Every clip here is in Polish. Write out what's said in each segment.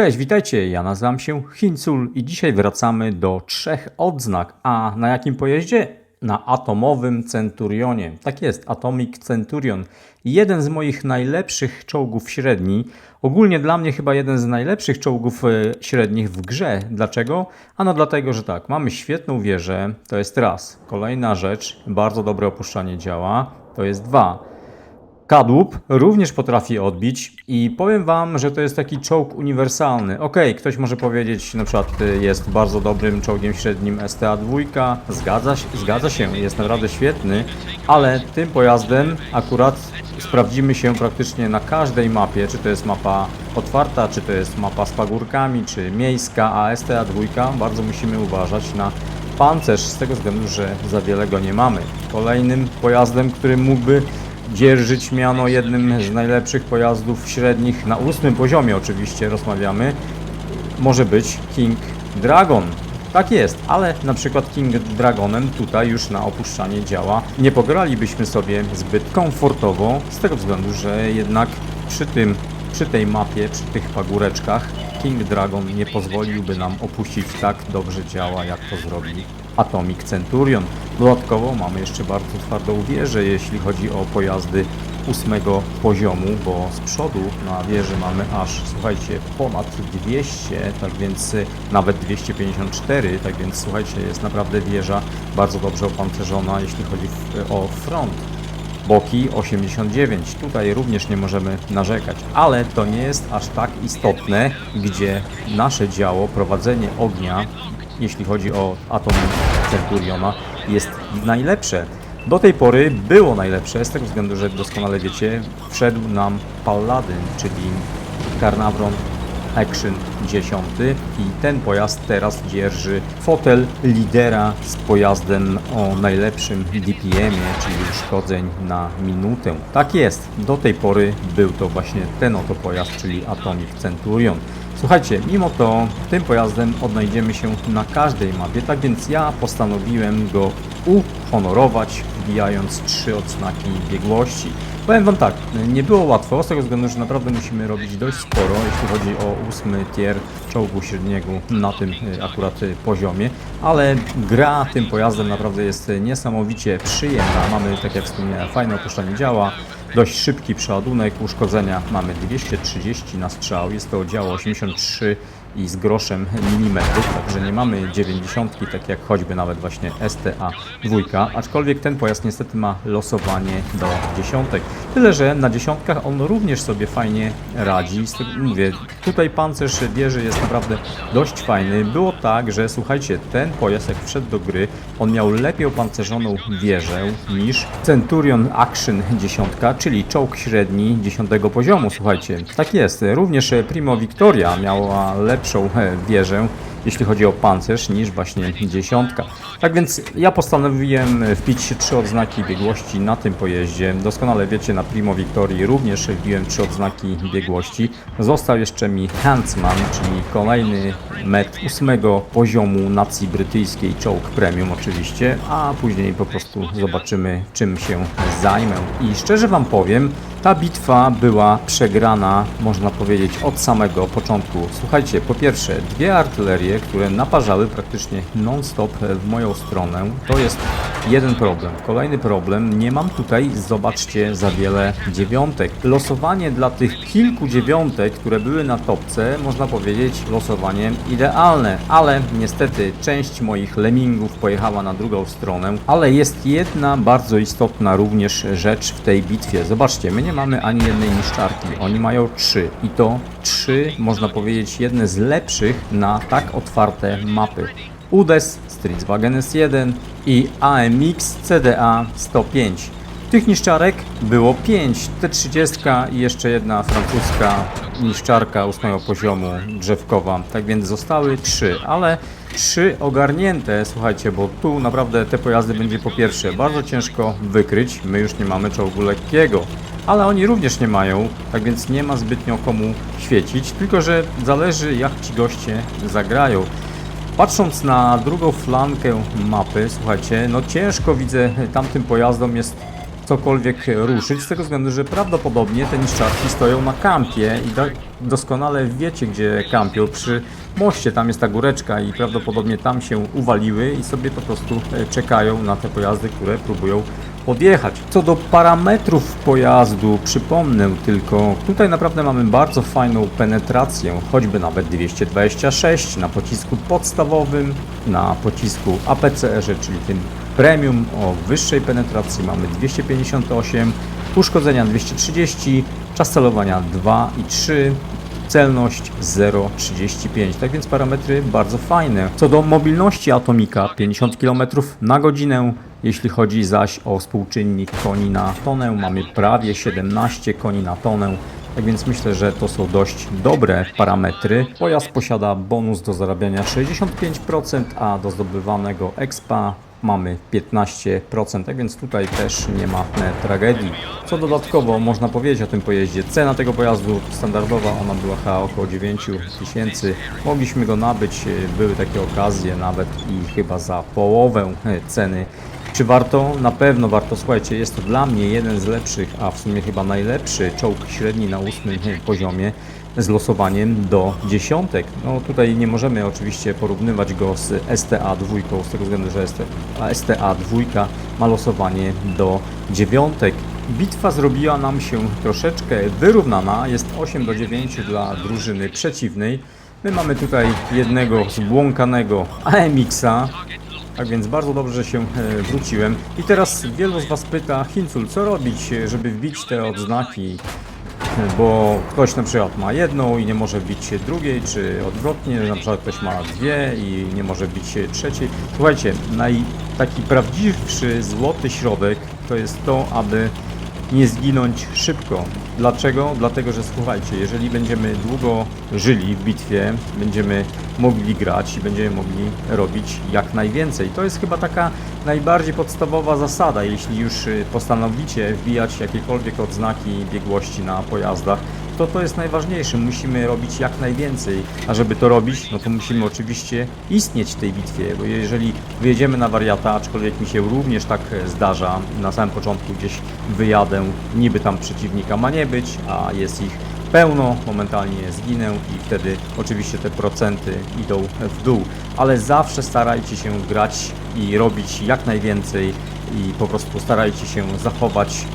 Cześć, witajcie, ja nazywam się Hincul i dzisiaj wracamy do trzech odznak. A na jakim pojeździe? Na atomowym Centurionie. Tak jest, Atomic Centurion. Jeden z moich najlepszych czołgów średni. Ogólnie dla mnie chyba jeden z najlepszych czołgów e, średnich w grze. Dlaczego? Ano dlatego, że tak, mamy świetną wieżę, to jest raz. Kolejna rzecz, bardzo dobre opuszczanie działa, to jest dwa. Kadłub również potrafi odbić i powiem Wam, że to jest taki czołg uniwersalny. Okej, ktoś może powiedzieć, na przykład y, jest bardzo dobrym czołgiem średnim STA2, zgadza, zgadza się, jest naprawdę świetny, ale tym pojazdem akurat sprawdzimy się praktycznie na każdej mapie, czy to jest mapa otwarta, czy to jest mapa z pagórkami, czy miejska, a STA2 bardzo musimy uważać na pancerz z tego względu, że za wiele go nie mamy. Kolejnym pojazdem, który mógłby dzierżyć miano jednym z najlepszych pojazdów średnich na ósmym poziomie oczywiście rozmawiamy może być King Dragon. Tak jest, ale na przykład King Dragonem tutaj już na opuszczanie działa nie pogralibyśmy sobie zbyt komfortowo z tego względu, że jednak przy tym, przy tej mapie, przy tych pagóreczkach King Dragon nie pozwoliłby nam opuścić tak dobrze działa jak to zrobi Atomic Centurion. Dodatkowo mamy jeszcze bardzo twardą wieżę, jeśli chodzi o pojazdy ósmego poziomu, bo z przodu na wieży mamy aż, słuchajcie, ponad 200, tak więc y, nawet 254, tak więc słuchajcie, jest naprawdę wieża bardzo dobrze opancerzona, jeśli chodzi o front. Boki 89, tutaj również nie możemy narzekać, ale to nie jest aż tak istotne, gdzie nasze działo, prowadzenie ognia, jeśli chodzi o atom Centuriona, jest najlepsze. Do tej pory było najlepsze, z tego względu, że doskonale wiecie, wszedł nam Paladin, czyli Carnavron Action 10 i ten pojazd teraz dzierży fotel lidera z pojazdem o najlepszym DPM-ie, czyli uszkodzeń na minutę. Tak jest, do tej pory był to właśnie ten oto pojazd, czyli Atomic Centurion. Słuchajcie, mimo to tym pojazdem odnajdziemy się na każdej mapie, tak więc ja postanowiłem go uhonorować, wbijając trzy odznaki biegłości. Powiem Wam tak, nie było łatwo, z tego względu, że naprawdę musimy robić dość sporo, jeśli chodzi o ósmy tier czołgu średniego na tym y, akurat y, poziomie, ale gra tym pojazdem naprawdę jest y, niesamowicie przyjemna. Mamy, tak jak wspomniałem, fajne opuszczanie działa, dość szybki przeładunek, uszkodzenia mamy 230 na strzał, jest to działo 83 i z groszem milimetrów, także nie mamy 90, tak jak choćby nawet właśnie STA 2, aczkolwiek ten pojazd niestety ma losowanie do dziesiątek. Tyle, że na dziesiątkach on również sobie fajnie radzi. Mówię, tutaj pancerz wieży jest naprawdę dość fajny. Było tak, że słuchajcie, ten pojazd jak wszedł do gry, on miał lepiej opancerzoną wieżę niż Centurion Action 10, czyli czołg średni 10 poziomu, słuchajcie. Tak jest, również Primo Victoria miała lepszą e, wieżę, jeśli chodzi o pancerz, niż właśnie dziesiątka. Tak więc ja postanowiłem wpić trzy odznaki biegłości na tym pojeździe. Doskonale wiecie, na Primo Victorii również wbiłem trzy odznaki biegłości. Został jeszcze mi Huntsman, czyli kolejny met ósmego poziomu nacji brytyjskiej, czołg premium oczywiście, a później po prostu zobaczymy czym się zajmę. I szczerze Wam powiem, ta bitwa była przegrana, można powiedzieć, od samego początku. Słuchajcie, po pierwsze, dwie artylerie, które naparzały praktycznie non-stop w moją stronę, to jest jeden problem. Kolejny problem, nie mam tutaj, zobaczcie, za wiele dziewiątek. Losowanie dla tych kilku dziewiątek, które były na topce, można powiedzieć, losowanie idealne, ale niestety część moich lemmingów pojechała na drugą stronę, ale jest jedna bardzo istotna również rzecz w tej bitwie. Zobaczcie, my nie mamy ani jednej niszczarki, oni mają trzy i to trzy, można powiedzieć, jedne z lepszych na tak otwarte mapy. UDES, Streetswagen S1 i AMX CDA 105. Tych niszczarek było 5, T30 i jeszcze jedna francuska niszczarka 8 poziomu drzewkowa, tak więc zostały 3, ale 3 ogarnięte, słuchajcie, bo tu naprawdę te pojazdy będzie po pierwsze bardzo ciężko wykryć, my już nie mamy czołgu lekkiego, ale oni również nie mają, tak więc nie ma zbytnio komu świecić, tylko że zależy jak ci goście zagrają. Patrząc na drugą flankę mapy, słuchajcie, no ciężko widzę tamtym pojazdom jest cokolwiek ruszyć, z tego względu, że prawdopodobnie te niszczarki stoją na kampie i doskonale wiecie, gdzie kampią. Przy moście tam jest ta góreczka i prawdopodobnie tam się uwaliły i sobie po prostu e, czekają na te pojazdy, które próbują podjechać. Co do parametrów pojazdu, przypomnę tylko, tutaj naprawdę mamy bardzo fajną penetrację, choćby nawet 226 na pocisku podstawowym, na pocisku APCR, czyli tym premium o wyższej penetracji mamy 258, uszkodzenia 230, czas celowania 2 i 3, celność 0,35. Tak więc parametry bardzo fajne. Co do mobilności Atomika 50 km na godzinę, jeśli chodzi zaś o współczynnik koni na tonę, mamy prawie 17 koni na tonę. Tak więc myślę, że to są dość dobre parametry. Pojazd posiada bonus do zarabiania 65%, a do zdobywanego expa mamy 15%, tak więc tutaj też nie ma e, tragedii. Co dodatkowo można powiedzieć o tym pojeździe? Cena tego pojazdu standardowa, ona była chyba około 9 tysięcy. Mogliśmy go nabyć, e, były takie okazje nawet i chyba za połowę e, ceny. Czy warto? Na pewno warto. Słuchajcie, jest to dla mnie jeden z lepszych, a w sumie chyba najlepszy czołg średni na ósmym poziomie z losowaniem do dziesiątek. No tutaj nie możemy oczywiście porównywać go z STA 2, z tego względu, że STA 2 ma losowanie do dziewiątek. Bitwa zrobiła nam się troszeczkę wyrównana, jest 8 do 9 dla drużyny przeciwnej. My mamy tutaj jednego zbłąkanego AMX-a, tak więc bardzo dobrze się e, wróciłem. I teraz wielu z Was pyta, Hincul, co robić, żeby wbić te odznaki? Bo ktoś na przykład ma jedną i nie może wbić się drugiej, czy odwrotnie, na przykład ktoś ma dwie i nie może wbić się trzeciej. Słuchajcie, naj, taki prawdziwszy złoty środek to jest to, aby nie zginąć szybko. Dlaczego? Dlatego, że słuchajcie, jeżeli będziemy długo żyli w bitwie, będziemy mogli grać i będziemy mogli robić jak najwięcej. To jest chyba taka najbardziej podstawowa zasada, jeśli już y, postanowicie wbijać jakiekolwiek odznaki biegłości na pojazdach, to to jest najważniejsze. Musimy robić jak najwięcej, a żeby to robić, no to musimy oczywiście istnieć w tej bitwie, bo jeżeli wyjedziemy na wariata, aczkolwiek mi się również tak zdarza, na samym początku gdzieś wyjadę, niby tam przeciwnika ma nie być, a jest ich pełno, momentalnie zginę i wtedy oczywiście te procenty idą w dół, ale zawsze starajcie się grać i robić jak najwięcej i po prostu starajcie się zachować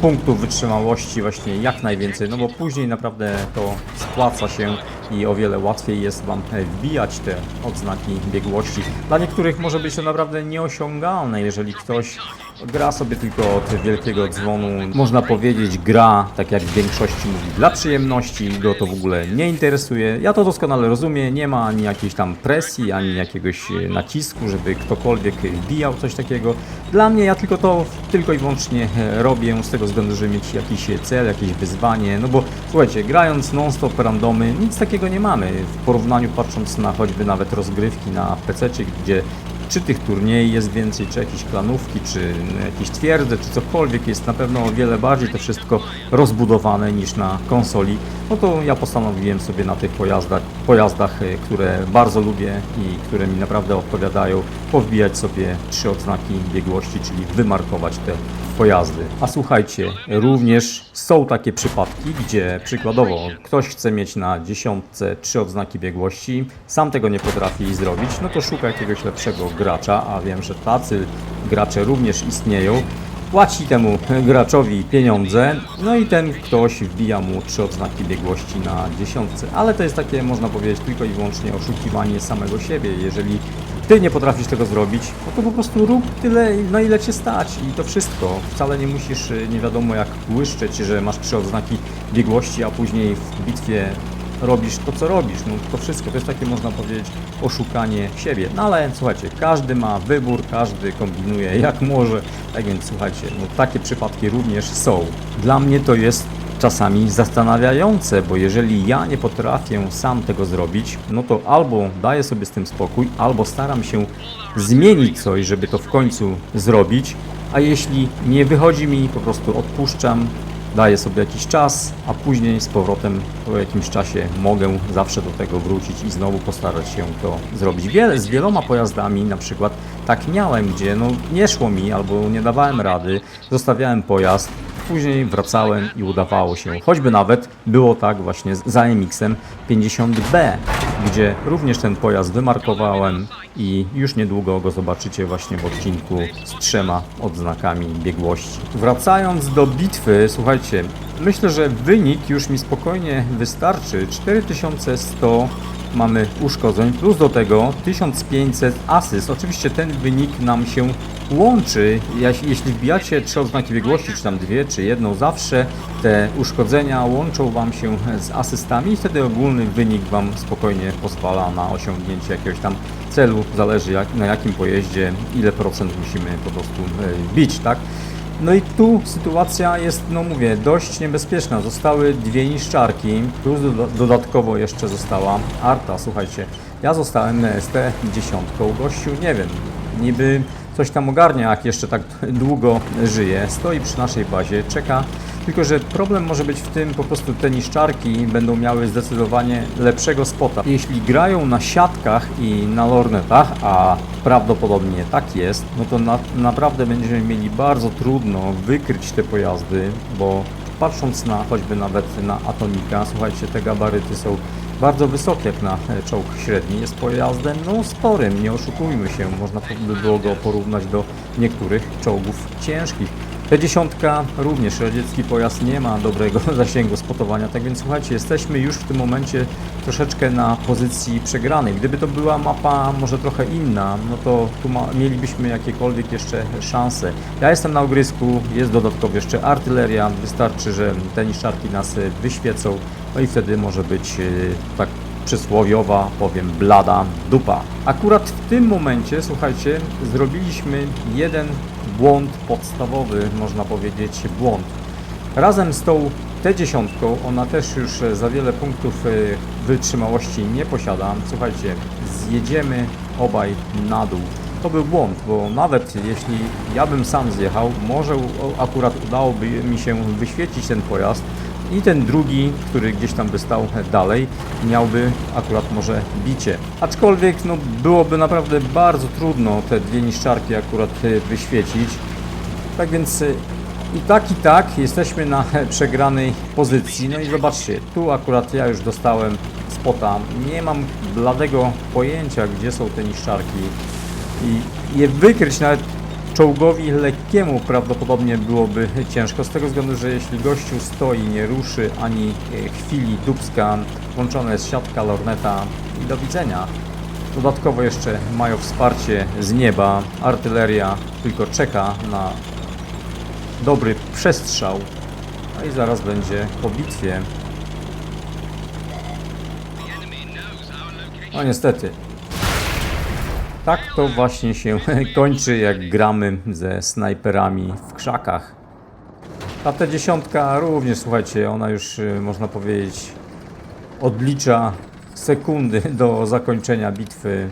punktów wytrzymałości właśnie jak najwięcej, no bo później naprawdę to spłaca się i o wiele łatwiej jest Wam wbijać te odznaki biegłości. Dla niektórych może być to naprawdę nieosiągalne, jeżeli ktoś gra sobie tylko od wielkiego dzwonu, można powiedzieć gra, tak jak w większości mówi, dla przyjemności, go to w ogóle nie interesuje. Ja to doskonale rozumiem, nie ma ani jakiejś tam presji, ani jakiegoś e, nacisku, żeby ktokolwiek wbijał coś takiego. Dla mnie ja tylko to tylko i wyłącznie e, robię z tego względu, żeby mieć jakiś cel, jakieś wyzwanie, no bo słuchajcie, grając non-stop randomy, nic takiego nie mamy. W porównaniu patrząc na choćby nawet rozgrywki na PC, gdzie czy tych turniejów jest więcej, czy jakieś klanówki, czy jakieś twierdze, czy cokolwiek jest na pewno o wiele bardziej to wszystko rozbudowane niż na konsoli, no to ja postanowiłem sobie na tych pojazdach, pojazdach, y, które bardzo lubię i które mi naprawdę odpowiadają, powbijać sobie trzy odznaki biegłości, czyli wymarkować te pojazdy. A słuchajcie, również są takie przypadki, gdzie przykładowo ktoś chce mieć na dziesiątce trzy odznaki biegłości, sam tego nie potrafi zrobić, no to szuka jakiegoś lepszego gracza, a wiem, że tacy gracze również istnieją. Płaci temu graczowi pieniądze, no i ten ktoś wbija mu trzy odznaki biegłości na dziesiątce. Ale to jest takie, można powiedzieć, tylko i wyłącznie oszukiwanie samego siebie. Jeżeli ty nie potrafisz tego zrobić, no to po prostu rób tyle, na ile cię stać i to wszystko. Wcale nie musisz y, nie wiadomo jak błyszczeć, że masz trzy odznaki biegłości, a później w bitwie robisz to, co robisz. No to wszystko to jest takie, można powiedzieć, oszukanie siebie. No ale słuchajcie, każdy ma wybór, każdy kombinuje jak może. Tak więc słuchajcie, no takie przypadki również są. Dla mnie to jest czasami zastanawiające, bo jeżeli ja nie potrafię sam tego zrobić, no to albo daję sobie z tym spokój, albo staram się zmienić coś, żeby to w końcu zrobić, a jeśli nie wychodzi mi, po prostu odpuszczam daję sobie jakiś czas, a później z powrotem po jakimś czasie mogę zawsze do tego wrócić i znowu postarać się to zrobić. Wiele, z wieloma pojazdami na przykład tak miałem, gdzie no nie szło mi albo nie dawałem rady, zostawiałem pojazd, później wracałem i udawało się. Choćby nawet było tak właśnie z- za MX-em 50B, gdzie również ten pojazd wymarkowałem i już niedługo go zobaczycie właśnie w odcinku z trzema odznakami biegłości. Wracając do bitwy, słuchajcie, myślę, że wynik już mi spokojnie wystarczy. 4100 mamy uszkodzeń, plus do tego 1500 asyst. Oczywiście ten wynik nam się łączy. Jeśli wbijacie trzy odznaki biegłości, czy tam dwie, czy jedną, zawsze te uszkodzenia łączą Wam się z asystami i wtedy ogólny wynik Wam spokojnie pozwala na osiągnięcie jakiegoś tam celu. Zależy jak, na jakim pojeździe, ile procent musimy po prostu e, bić, tak? No i tu sytuacja jest, no mówię, dość niebezpieczna. Zostały dwie niszczarki, plus doda- dodatkowo jeszcze została Arta. Słuchajcie, ja zostałem ST-10. Gościu, nie wiem, niby coś tam ogarnia, jak jeszcze tak długo żyje. Stoi przy naszej bazie, czeka. Tylko, że problem może być w tym, po prostu te niszczarki będą miały zdecydowanie lepszego spota. Jeśli grają na siatkach i na lornetach, a prawdopodobnie tak jest, no to na, naprawdę będziemy mieli bardzo trudno wykryć te pojazdy, bo patrząc na choćby nawet na Atomika, słuchajcie, te gabaryty są bardzo wysokie jak na czołg średni. Jest pojazdem no sporym, nie oszukujmy się, można by było go porównać do niektórych czołgów ciężkich. T10 również radziecki pojazd nie ma dobrego zasięgu spotowania, tak więc słuchajcie, jesteśmy już w tym momencie troszeczkę na pozycji przegranej. Gdyby to była mapa może trochę inna, no to tu ma, mielibyśmy jakiekolwiek jeszcze szanse. Ja jestem na ogrysku, jest dodatkowo jeszcze artyleria, wystarczy, że te niszczarki nas y, wyświecą, no i wtedy może być y, tak przysłowiowa, powiem, blada dupa. Akurat w tym momencie, słuchajcie, zrobiliśmy jeden błąd podstawowy, można powiedzieć, błąd. Razem z tą T10, ona też już e, za wiele punktów e, wytrzymałości nie posiada. Słuchajcie, zjedziemy obaj na dół. To był błąd, bo nawet jeśli ja bym sam zjechał, może akurat udałoby mi się wyświecić ten pojazd i ten drugi, który gdzieś tam by stał dalej, miałby akurat może bicie. Aczkolwiek no, byłoby naprawdę bardzo trudno te dwie niszczarki akurat e, wyświecić. Tak więc y, i tak i tak jesteśmy na przegranej pozycji. No i zobaczcie, tu akurat ja już dostałem spota. Nie mam bladego pojęcia, gdzie są te niszczarki. I je wykryć nawet czołgowi lekkiemu prawdopodobnie byłoby ciężko. Z tego względu, że jeśli gościu stoi, nie ruszy ani e, chwili dubska, włączona jest siatka, lorneta i do widzenia. Dodatkowo jeszcze mają wsparcie z nieba. Artyleria tylko czeka na dobry przestrzał. No i zaraz będzie po bitwie. No niestety. Tak to właśnie się kończy, jak gramy ze snajperami w krzakach. Ta T10 również, słuchajcie, ona już y, można powiedzieć odlicza sekundy do zakończenia bitwy.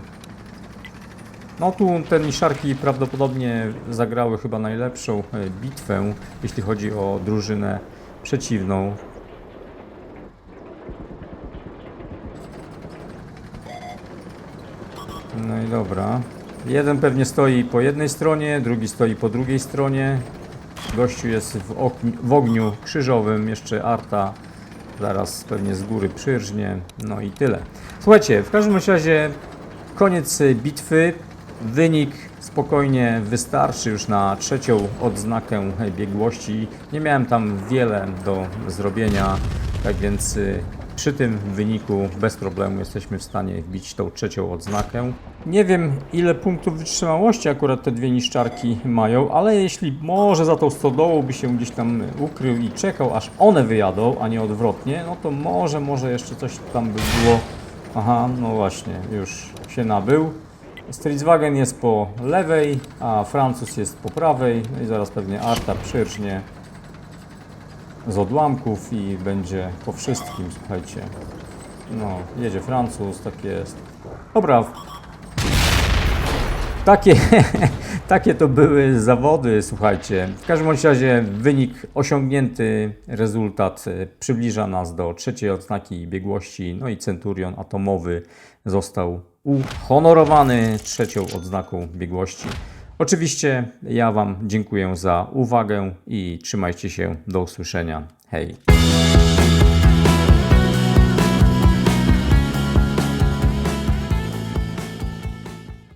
No tu te niszarki prawdopodobnie zagrały chyba najlepszą e, bitwę, jeśli chodzi o drużynę przeciwną. No i dobra. Jeden pewnie stoi po jednej stronie, drugi stoi po drugiej stronie. Gościu jest w, okni- w ogniu krzyżowym, jeszcze Arta zaraz pewnie z góry przyrżnie. No i tyle. Słuchajcie, w każdym razie koniec bitwy. Wynik spokojnie wystarczy już na trzecią odznakę biegłości. Nie miałem tam wiele do zrobienia, tak więc y, przy tym wyniku bez problemu jesteśmy w stanie wbić tą trzecią odznakę. Nie wiem ile punktów wytrzymałości akurat te dwie niszczarki mają, ale jeśli może za tą stodołą by się gdzieś tam ukrył i czekał aż one wyjadą, a nie odwrotnie, no to może, może jeszcze coś tam by było. Aha, no właśnie, już się nabył. Volkswagen jest po lewej, a Francuz jest po prawej. No i zaraz pewnie Arta przyrżnie z odłamków i będzie po wszystkim, słuchajcie. No, jedzie Francuz, tak jest. Dobra. Takie, Takie to były zawody, słuchajcie. W każdym razie wynik osiągnięty, rezultat e, przybliża nas do trzeciej odznaki biegłości, no i Centurion atomowy został uhonorowany trzecią odznaką biegłości. Oczywiście ja Wam dziękuję za uwagę i trzymajcie się. Do usłyszenia. Hej.